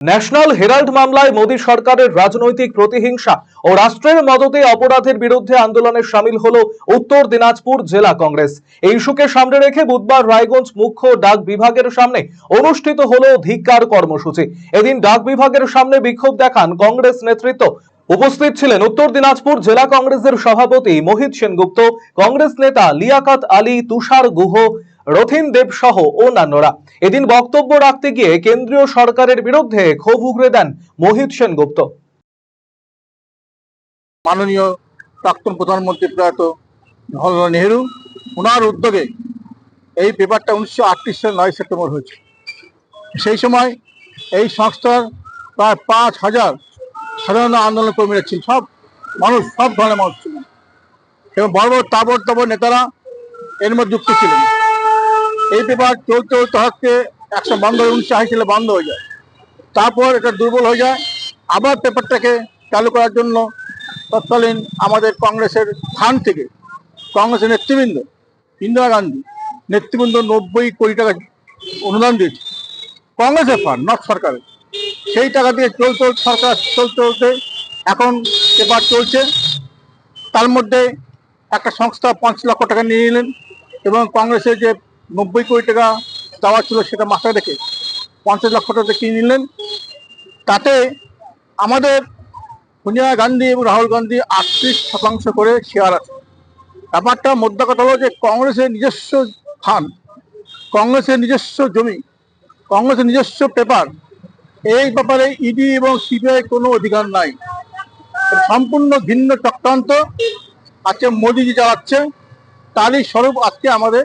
National Herald মামলায় মোদী সরকারের রাজনৈতিক প্রতিহিংসা ও রাষ্ট্রের মদতে অপরাধের বিরুদ্ধে আন্দোলনে সামিল হলো উত্তর দিনাজপুর জেলা কংগ্রেস। এই ইস্যুকে সামনে রেখে বুধবার রায়গঞ্জ মুখ্য ডাক বিভাগের সামনে অনুষ্ঠিত হলো ধিক্কার কর্মসূচি। এদিন ডাক বিভাগের সামনে বিক্ষোভ দেখান কংগ্রেস নেতৃত্ব। উপস্থিত ছিলেন উত্তর দিনাজপুর জেলা কংগ্রেসের সভাপতি মোহিত সেনগুপ্ত, কংগ্রেস নেতা লিয়াকাত আলী, তুষার গুহ রথিন দেব সহ অন্যান্যরা। এদিন বক্তব্য রাখতে গিয়ে কেন্দ্রীয় সরকারের বিরুদ্ধে ক্ষোভ উগরে দেন মোহিত সেনগুপ্ত। মাননীয় প্রাক্তন প্রধানমন্ত্রী প্রয়াত জওয়াহরলাল নেহেরু ওনার উদ্যোগে এই পেপারটা উনিশশো আটত্রিশ সালে নয় সেপ্টেম্বর হয়েছে। সেই সময় এই সংস্থার প্রায় পাঁচ হাজার সাধারণ আন্দোলন কর্মীরা ছিল সব মানুষ, সব ধরনের মানুষ ছিলেন। এবং বড় বড় তাবর তাবর নেতারা এর মধ্যে যুক্ত ছিলেন। এই পেপার চলতে চলতে হচ্ছে একশো বন্ধ হয়ে আশি সালে বন্ধ হয়ে যায়। তারপর এটা দুর্বল হয়ে যায়। আবার পেপারটাকে চালু করার জন্য তৎকালীন আমাদের কংগ্রেসের স্থান থেকে কংগ্রেসের নেতৃবৃন্দ ইন্দিরা গান্ধী নেতৃবৃন্দ নব্বই কোটি টাকা অনুদান দিয়েছে। কংগ্রেসের ফান্ড নট সরকারের। সেই টাকা দিয়ে চলতে সরকার চলতে চলতে এখন পেপার চলছে। তার মধ্যে একটা সংস্থা পাঁচ লক্ষ টাকা নিয়ে নিলেন এবং কংগ্রেসের যে নব্বই কোটি টাকা দেওয়া ছিল সেটা মাথায় রেখে পঞ্চাশ লক্ষ টাকা কিনে নিলেন। তাতে আমাদের সোনিয়া গান্ধী এবং রাহুল গান্ধী আটত্রিশ শতাংশ করে শেয়ার আছে। ব্যাপারটা মোদ্দা কথা হলো যে কংগ্রেসের নিজস্ব ফান্ড কংগ্রেসের নিজস্ব জমি, কংগ্রেসের নিজস্ব পেপার এই ব্যাপারে ইডি এবং সিবিআই কোনো অধিকার নাই। সম্পূর্ণ ভিন্ন চক্রান্ত। আজকে মোদিজি চালাচ্ছে, তারই স্বরূপ আজকে আমাদের